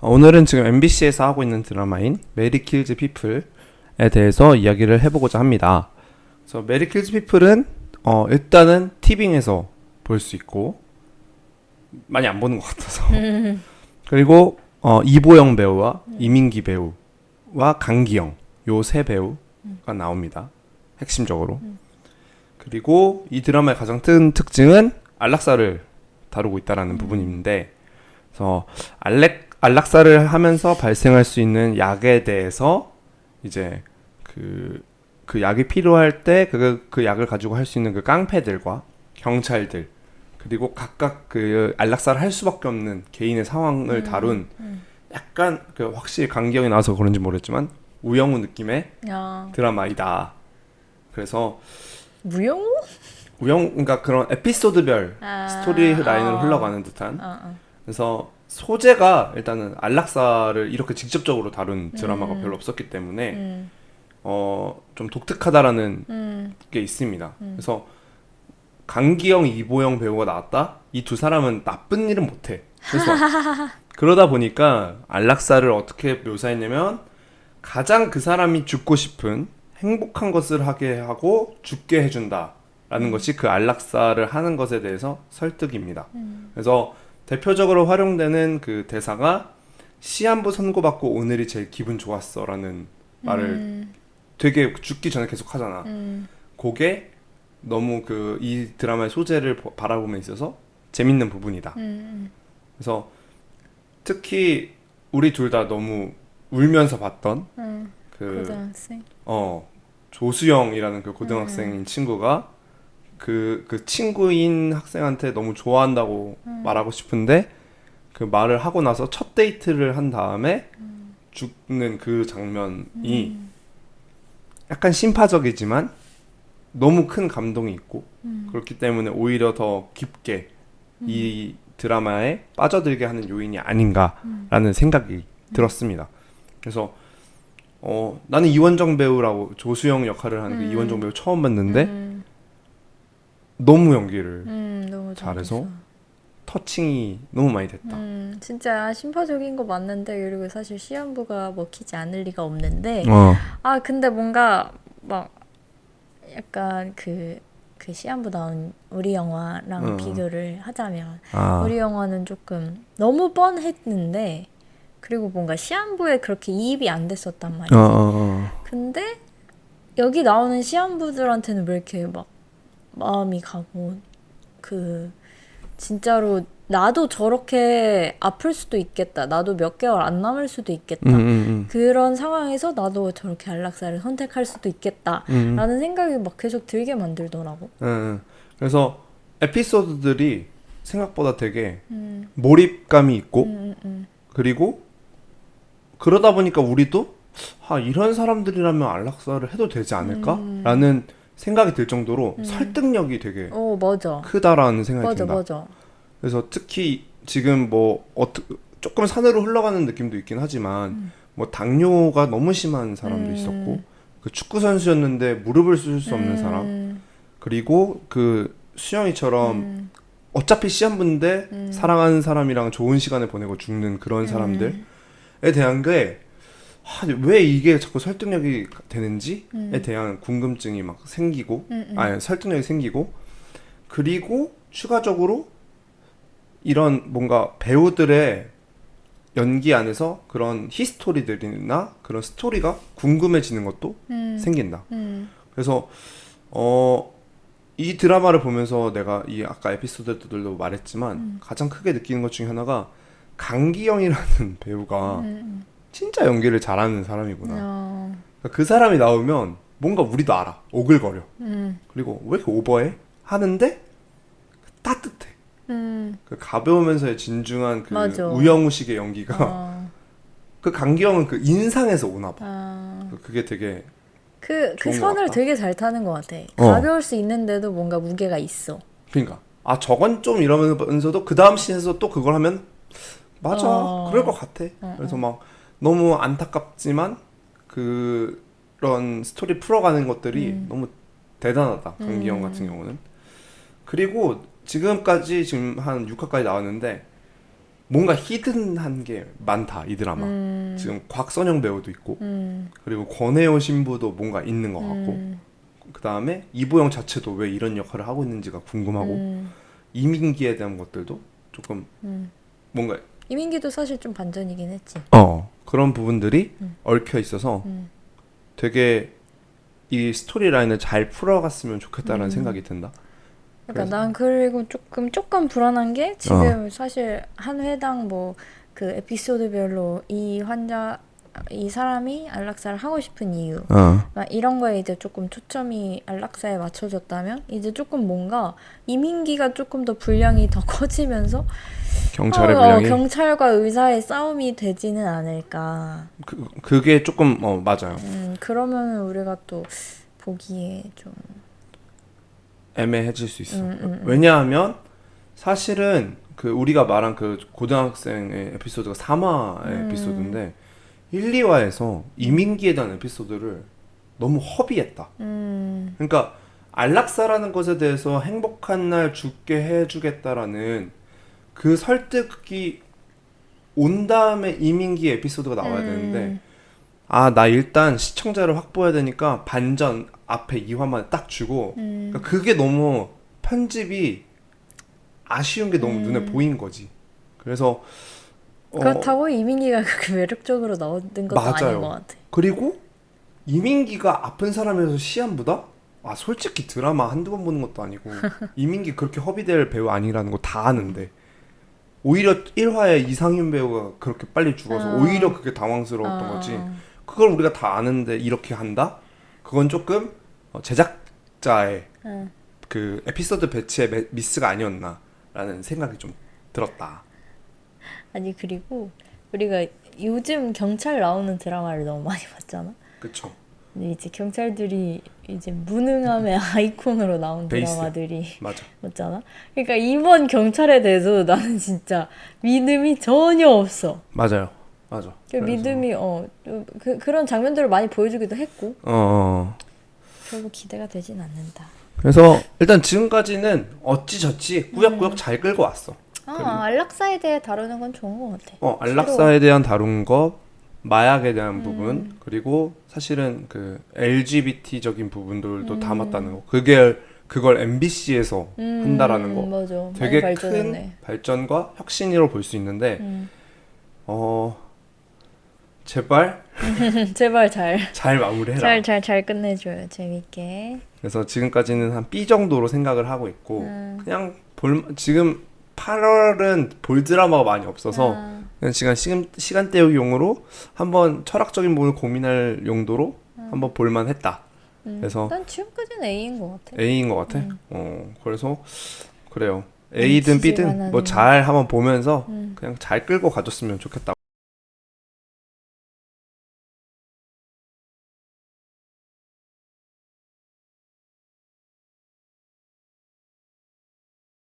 어, 오늘은 지금 MBC에서 하고 있는 드라마인 메리 킬즈 피플에 대해서 이야기를 해보고자 합니다. 그래서 메리 킬즈 피플은 어, 일단은 티빙에서 볼 수 있고 많이 안 보는 것 같아서 그리고 어, 이보영 배우와 이민기 배우와 강기영 요 세 배우가 나옵니다. 핵심적으로. 그리고 이 드라마의 가장 큰 특징은 안락사를 다루고 있다라는 부분인데 그래서 알렉 안락사를 하면서 발생할 수 있는 약에 대해서 이제 그, 그 약이 필요할 때 그, 그 약을 가지고 할 수 있는 그 깡패들과 경찰들 그리고 각각 그 안락사를 할 수밖에 없는 개인의 상황을 다룬 약간 그 확실히 강기영이 나와서 그런지 모르겠지만 우영우 느낌의 야 드라마이다. 그래서 무용우? 우영 그러니까 그런 에피소드별 아, 스토리 라인으로 어. 흘러가는 듯한 어, 어. 그래서 소재가 일단은 안락사를 이렇게 직접적으로 다룬 드라마가 음. 별로 없었기 때문에 음, 어 좀 독특하다라는 음, 게 있습니다. 그래서 강기영, 이보영 배우가 나왔다. 이 두 사람은 나쁜 일은 못해. 그래서 그러다 보니까 안락사를 어떻게 묘사했냐면 가장 그 사람이 죽고 싶은 행복한 것을 하게 하고 죽게 해준다라는 것이 그 안락사를 하는 것에 대해서 설득입니다. 그래서 대표적으로 활용되는 그 대사가 시한부 선고받고 오늘이 제일 기분 좋았어라는 말을 음, 되게 죽기 전에 계속 하잖아. 음, 그게 너무 그 이 드라마의 소재를 보- 바라보면 있어서 재밌는 부분이다. 음, 그래서 특히 우리 둘 다 너무 울면서 봤던 음, 그 고등학생. 어 조수영이라는 그 고등학생인 친구가 그 그 친구인 학생한테 너무 좋아한다고 말하고 싶은데 그 말을 하고 나서 첫 데이트를 한 다음에 죽는 그 장면이 약간 심파적이지만 너무 큰 감동이 있고 그렇기 때문에 오히려 더 깊게 이 드라마에 빠져들게 하는 요인이 아닌가라는 생각이 들었습니다. 그래서 어 나는 이원정 배우라고 조수영 역할을 하는 그 음. 이원정 배우 처음 봤는데 음, 너무 연기를 음, 너무 잘해서 잘했어. 터칭이 너무 많이 됐다. 음, 진짜 심파적인 거 맞는데 그리고 사실 시한부가 먹히지 않을 리가 없는데 어. 아 근데 뭔가 막 약간 그 그 시한부 나온 우리 영화랑 어. 비교를 하자면 아. 우리 영화는 조금 너무 뻔했는데 그리고 뭔가 시한부에 그렇게 이입이 안 됐었단 말이지. 어, 어, 어. 근데 여기 나오는 시한부들한테는 왜 이렇게 막 마음이 가고 그 진짜로 나도 저렇게 아플 수도 있겠다. 나도 몇 개월 안 남을 수도 있겠다. 음, 음, 그런 상황에서 나도 저렇게 안락사를 선택할 수도 있겠다. 음. 음. 라는 생각이 막 계속 들게 만들더라고. 응, 응. 그래서 에피소드들이 생각보다 되게 음, 몰입감이 있고 음, 음, 음. 그리고 그러다 보니까 우리도 아 이런 사람들이라면 안락사를 해도 되지 않을까라는 생각이 들 정도로 설득력이 되게 어, 맞아. 크다라는 생각이 맞아, 든다. 맞아. 그래서 특히 지금 뭐 어떠, 조금 산으로 흘러가는 느낌도 있긴 하지만 음. 뭐 당뇨가 너무 심한 사람도 있었고 그 축구 선수였는데 무릎을 쓸 수 없는 사람 음, 그리고 그 수영이처럼 음, 어차피 시한부인데 음. 사랑하는 사람이랑 좋은 시간을 보내고 죽는 그런 사람들에 대한 게 왜 이게 자꾸 설득력이 되는지에 음. 대한 궁금증이 막 생기고 음, 음. 아니 설득력이 생기고 그리고 추가적으로 이런 뭔가 배우들의 연기 안에서 그런 히스토리들이나 그런 스토리가 궁금해지는 것도 음, 생긴다. 음, 그래서 어, 이 드라마를 보면서 내가 이 아까 에피소드들도 말했지만 음. 가장 크게 느끼는 것 중에 하나가 강기영이라는 배우가 음, 진짜 연기를 잘하는 사람이구나. 어, 그러니까 그 사람이 나오면 뭔가 우리도 알아. 오글거려. 음, 그리고 왜 이렇게 오버해? 하는데 따뜻해. 음, 그 가벼우면서의 진중한 그 맞아. 우영우식의 연기가 어, 그 강기영은 그 인상에서 오나 봐. 아. 그게 되게 그, 그 좋은 것 선을 같다. 되게 잘 타는 것 같아. 어. 가벼울 수 있는데도 뭔가 무게가 있어. 그러니까 아 저건 좀 이러면서도 그 다음 씬에서 또 그걸 하면 맞아 어. 그럴 것 같아 어, 그래서 막 너무 안타깝지만 그런 스토리 풀어가는 것들이 음. 너무 대단하다 강기영 음. 같은 경우는 그리고 지금까지 지금 한 6화까지 나왔는데 뭔가 히든한 게 많다 이 드라마. 음, 지금 곽선영 배우도 있고 음, 그리고 권혜요 신부도 뭔가 있는 것 같고 음, 그 다음에 이보영 자체도 왜 이런 역할을 하고 있는지가 궁금하고 음, 이민기에 대한 것들도 조금 음. 뭔가 이민기도 사실 좀 반전이긴 했지. 어 그런 부분들이 음. 얽혀 있어서 음. 되게 이 스토리 라인을 잘 풀어갔으면 좋겠다라는 음. 생각이 든다. 그러니까 그래서- 난 그리고 조금 조금 불안한 게 지금 사실 한 회당 뭐 그 에피소드별로 이 환자 이 사람이 안락사를 하고 싶은 이유 어 막 이런 거에 이제 조금 초점이 안락사에 맞춰졌다면 이제 조금 뭔가 이민기가 조금 더 분량이 더 커지면서 경찰의 어, 분량이 경찰과 의사의 싸움이 되지는 않을까. 그, 그게 조금 어 맞아요. 음, 그러면 우리가 또 보기에 좀 애매해질 수 있어. 음, 음, 음. 왜냐하면 사실은 그 우리가 말한 그 고등학생의 에피소드가 3화의 음. 에피소드인데 1, 2화에서 이민기에 대한 에피소드를 너무 허비했다. 음, 그러니까 안락사라는 것에 대해서 행복한 날 죽게 해주겠다라는 그 설득이 온 다음에 이민기 에피소드가 나와야 음. 되는데 아 나 일단 시청자를 확보해야 되니까 반전 앞에 2화만 딱 주고 음, 그러니까 그게 너무 편집이 아쉬운 게 너무 음. 눈에 보인 거지. 그래서 어, 그렇다고 이민기가 그렇게 매력적으로 나오는 것도 맞아요. 아닌 것 같아. 그리고 이민기가 아픈 사람에서 시안보다 아 솔직히 드라마 한두 번 보는 것도 아니고 이민기 그렇게 허비될 배우 아니라는 거 다 아는데 오히려 1화에 이상윤 배우가 그렇게 빨리 죽어서 어. 오히려 그게 당황스러웠던 어, 거지. 어. 그걸 우리가 다 아는데 이렇게 한다? 그건 조금 어, 제작자의 응. 그 에피소드 배치의 매- 미스가 아니었나라는 생각이 좀 들었다. 아니 그리고 우리가 요즘 경찰 나오는 드라마를 너무 많이 봤잖아. 근데 이제 경찰들이 이제 무능함의 아이콘으로 나온 베이스. 드라마들이 맞아. 맞잖아. 그러니까 이번 경찰에 대해서 나는 진짜 믿음이 전혀 없어. 맞아요. 맞아. 그 믿음이 어 그, 그런 장면들을 많이 보여주기도 했고 어, 어. 별로 기대가 되진 않는다. 그래서 일단 지금까지는 어찌저찌 꾸역꾸역 잘 끌고 왔어. 아 안락사에 대해 다루는 건 좋은 것 같아. 어, 안락사에 대한 다룬 거, 마약에 음. 대한 부분, 그리고 사실은 그 LGBT적인 부분들도 음. 담았다는 거. 그게 그걸 MBC에서 음, 한다라는 거. 맞아. 되게 큰. 발전과 혁신이라고 볼 수 있는데, 음. 어, 제발 제발 잘. 잘 마무리해라. 잘 잘 잘 끝내줘요 재밌게. 그래서 지금까지는 한 B 정도로 생각을 하고 있고, 음. 그냥 볼 지금 8월은 볼 드라마가 많이 없어서 아, 시간 시간 시간 때우기용으로 한번 철학적인 부분을 고민할 용도로 한번 볼만했다. 음. 그래서 난 지금까지는 A인 것 같아. A인 것 같아. 음. 어 그래서 그래요. A든 B든 뭐. 잘 한번 보면서 음. 그냥 잘 끌고 가줬으면 좋겠다.